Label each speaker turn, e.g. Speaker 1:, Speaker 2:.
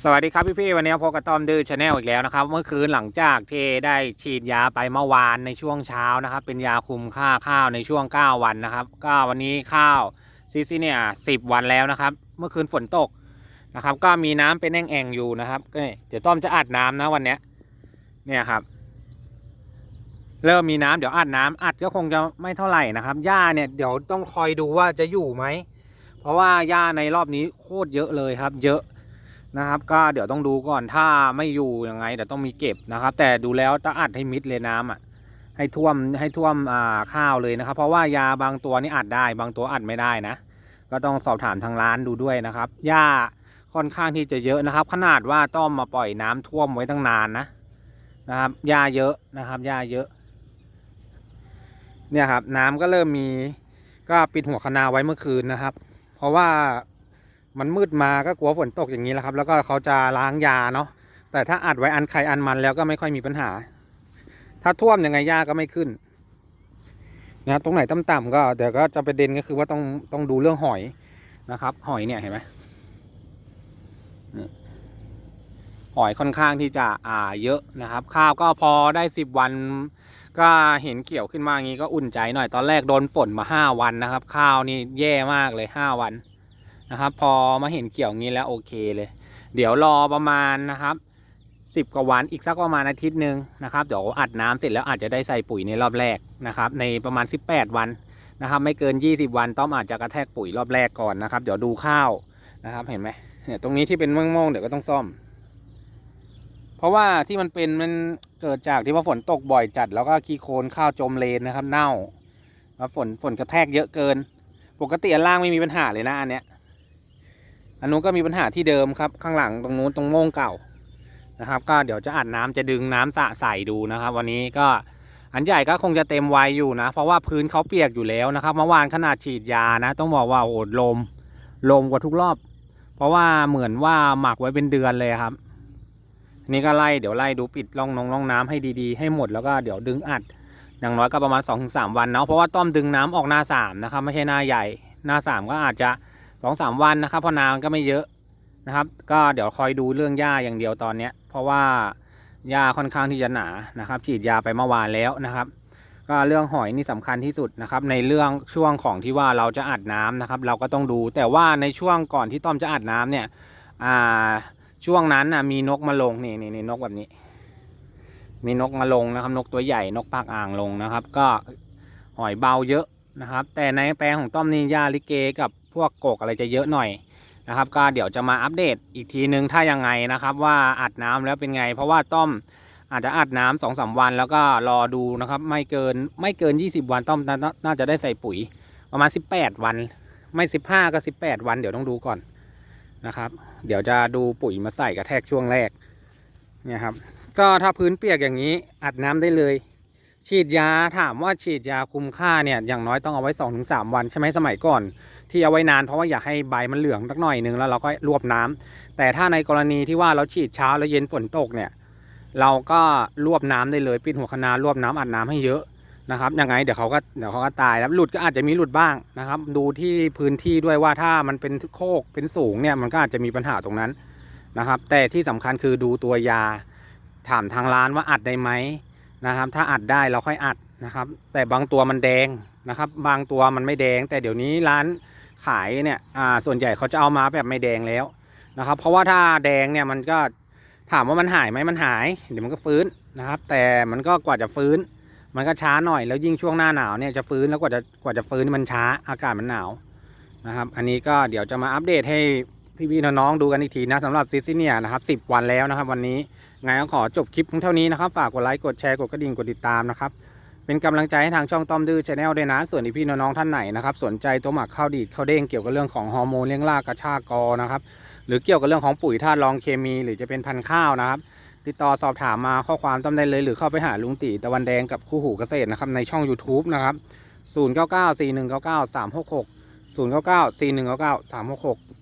Speaker 1: สวัสดีครับพี่ๆวันนี้พบกับต้อมดื้อชาแนลอีกแล้วนะครับ เมื่อคืนหลังจากที่ได้ฉีดยาไปเมื่อวานในช่วงเช้านะครับ เป็นยาคุมค่าข้าวในช่วง 9 วันนะครับก็วันนี้ข้าวซีซีเนี่ยสิวันแล้วนะครับ เมื่อคืนฝนตกนะครับ ก็มีน้ำเป็นแอ่งๆอยู่นะครับเดี๋ยวต้อมจะอัดน้ำนะวันนี้เนี่ยครับ เริ่มมีน้ำเดี๋ยวอัดน้ำอัดก็คงจะไม่เท่าไหร่นะครับหญ้าเนี่ยเดี๋ยวต้องคอยดูว่าจะอยู่ไหมเพราะว่าหญ้าในรอบนี้โคตรเยอะเลยครับ เยอะ นะครับ ก็เดี๋ยวต้องดูก่อนถ้าไม่อยู่ยังไงเดี๋ยวต้องมีเก็บนะครับ แต่ดูแล้วต้องอัดให้มิดเลยน้ำอะให้ท่วมให้ท่วมอ่าข้าวเลยนะครับ เพราะว่ายาบางตัวนี่อัดได้ บางตัวอัดไม่ได้นะ ก็ต้องสอบถามทางร้านดูด้วยนะครับหญ้าค่อนข้างที่จะเยอะนะครับ ขนาดว่าต้องมาปล่อยน้ำท่วมไว้ตั้งนานนะนะครับหญ้าเยอะนะครับหญ้าเยอะ เนี่ยครับ น้ำก็เริ่มมีก็ปิดหัวคนาไว้เมื่อคืนนะครับ เพราะว่า มันมืดมาก็กลัวฝนตกอย่างนี้แหละครับ แล้วก็เขาจะล้างยาเนาะแต่ถ้าอัดไว้อันใครอันมันแล้วก็ไม่ค่อยมีปัญหา ถ้าท่วมยังไงยาก็ไม่ขึ้นนะตรงไหนต่ำๆก็เดี๋ยวก็จะประเด็นก็คือว่าต้องต้องดูเรื่องหอยนะครับ หอยเนี่ยเห็นไหมหอยค่อนข้างที่จะอ่าเยอะนะครับ ข้าวก็พอได้สิบวันก็เห็นเกี่ยวขึ้นมาอย่างนี้ก็อุ่นใจหน่อยตอนแรกโดนฝนมาห้าวันนะครับ ข้าวนี่แย่มากเลยห้าวัน นะครับ พอมาเห็นเกี่ยวงี้แล้วโอเคเลย เดี๋ยวรอประมาณนะครับสิบกว่าวันอีกสักประมาณอาทิตย์หนึ่งนะครับเดี๋ยวอัดน้ำเสร็จแล้วอาจจะได้ใส่ปุ๋ยในรอบแรกนะครับ ในประมาณ 18 วันนะครับ ไม่เกิน 20 วันต้อมอาจจะกระแทกปุ๋ยรอบแรกก่อนนะครับ เดี๋ยวดูข้าวนะครับเห็นไหมเนี่ยตรงนี้ที่เป็นม่วงๆเดี๋ยวก็ต้องซ่อม เพราะว่าที่มันเป็นมันเกิดจากที่ว่าฝนตกบ่อยจัด แล้วก็ขี้โคลนข้าวจมเลนนะครับ เน่าแล้วฝนฝนกระแทกเยอะเกิน ปกติอันล่างไม่มีปัญหาเลยนะอันเนี้ย อันนู้นก็มีปัญหาที่เดิมครับข้างหลังตรงนู้นตรงโม่งเก่านะครับ ก็เดี๋ยวจะอัดน้ำจะดึงน้ำสะใส่ดูนะครับ วันนี้ก็อันใหญ่ก็คงจะเต็มไวอยู่นะ เพราะว่าพื้นเขาเปียกอยู่แล้วนะครับเมื่อวานขนาดฉีดยานะ ต้องบอกว่าโอ้โหลมลมกว่าทุกรอบ เพราะว่าเหมือนว่าหมักไว้เป็นเดือนเลยครับนี่ก็ไล่เดี๋ยวไล่ดูปิดร่องนงร่องน้ำให้ดีๆให้หมดแล้วก็เดี๋ยวดึงอัดอย่างน้อยก็ประมาณ2อถึงสวันเนาะเพราะว่าต้อมดึงน้ำออกหน้าสามนะครับไม่ใช่หน้าใหญ่หน้าสามก็อาจจะ สองสามวันนะครับเพราะนามันก็ไม่เยอะนะครับ ก็เดี๋ยวคอยดูเรื่องหญ้าอย่างเดียวตอนเนี้ย เพราะว่าหญ้าค่อนข้างที่จะหนานะครับ ฉีดยาไปเมื่อวานแล้วนะครับ ก็เรื่องหอยนี่สำคัญที่สุดนะครับ ในเรื่องช่วงของที่ว่าเราจะอัดน้ำนะครับ เราก็ต้องดู แต่ว่าในช่วงก่อนที่ต้อมจะอัดน้ำเนี่ยอ่าช่วงนั้นนะมีนกมาลงนี่นี่นี่นกแบบนี้ มีนกมาลงนะครับ นกตัวใหญ่นกปากอ่างลงนะครับ ก็หอยเบาเยอะนะครับ แต่ในแปลงของต้อมนี่หญ้าลิเกกับ พวกกกอะไรจะเยอะหน่อยนะครับ ก็เดี๋ยวจะมาอัปเดตอีกทีนึงถ้ายังไงนะครับ ว่าอัดน้ำแล้วเป็นไง เพราะว่าต้อมอาจจะอัดน้ำสองสาวันแล้วก็รอดูนะครับ ไม่เกินไม่เกิน 20 วันต้อมน,น,น่าจะได้ใส่ปุ๋ยประมาณ 18 วัน ไม่ 15 ก็ 18 วันเดี๋ยวต้องดูก่อนนะครับ เดี๋ยวจะดูปุ๋ยมาใส่กระแทกช่วงแรกเนี่ยครับ ก็ถ้าพื้นเปียกอย่างนี้อัดน้ำได้เลย ฉีดยาถามว่าฉีดยาคุมค่าเนี่ยอย่างน้อยต้องเอาไว้2อถึงสวันใช่ไหมสมัยก่อน ที่เอาไว้นานเพราะว่าอยากให้ใบมันเหลืองสักหน่อยนึงแล้วเราก็รวบน้ำแต่ถ้าในกรณีที่ว่าเราฉีดเช้าแล้วเย็นฝนตกเนี่ยเราก็รวบน้ำได้เลยปิดหัวคนารวบน้ำอัดน้ำให้เยอะนะครับยังไงเดี๋ยวเขาก็เดี๋ยวเขาก็ตายแล้วหลุดก็อาจจะมีหลุดบ้างนะครับ ดูที่พื้นที่ด้วยว่าถ้ามันเป็นโคกเป็นสูงเนี่ยมันก็อาจจะมีปัญหาตรงนั้นนะครับ แต่ที่สำคัญคือดูตัวยา ถามทางร้านว่าอัดได้ไหม นะครับ ถ้าอัดได้เราค่อยอัดนะครับ แต่บางตัวมันแดงนะครับ บางตัวมันไม่แดง แต่เดี๋ยวนี้ร้านขายเนี่ยอ่าส่วนใหญ่เขาจะเอามาแบบไม่แดงแล้วนะครับ เพราะว่าถ้าแดงเนี่ยมันก็ถามว่ามันหายไหมมันหาย เดี๋ยวมันก็ฟื้นนะครับ แต่มันก็กว่าจะฟื้น มันก็ช้าหน่อยแล้วยิ่งช่วงหน้าหนาวเนี่ยจะฟื้นแล้วกว่าจะกว่าจะฟื้นมันช้าอากาศมันหนาวนะครับ อันนี้ก็เดี๋ยวจะมาอัปเดตให้ พี่ๆน้องๆดูกันอีกทีนะสำหรับซิซิเนียนะครับ10 วันแล้วนะครับ วันนี้ไงก็ขอจบคลิปเท่านี้นะครับ ฝากกดไลค์กดแชร์กดกระดิ่งกดติดตามนะครับ เป็นกำลังใจให้ทางช่องต้อมดื้อชาแนลด้วยนะ ส่วนพี่ๆน้องๆท่านไหนนะครับ สนใจตัวหมักข้าวดีดข้าวเด้งเกี่ยวกับเรื่องของฮอร์โมนเลี้ยงรากกระชากกอนะครับหรือเกี่ยวกับเรื่องของปุ๋ยธาตุรองเคมี หรือจะเป็นพันธุ์ข้าวนะครับ ติดต่อสอบถามมาข้อความต้อมได้เลย หรือเข้าไปหาลุงตีตะวันแดงกับคู่หูเกษตรนะครับในช่อง YouTube นะครับ0 9 9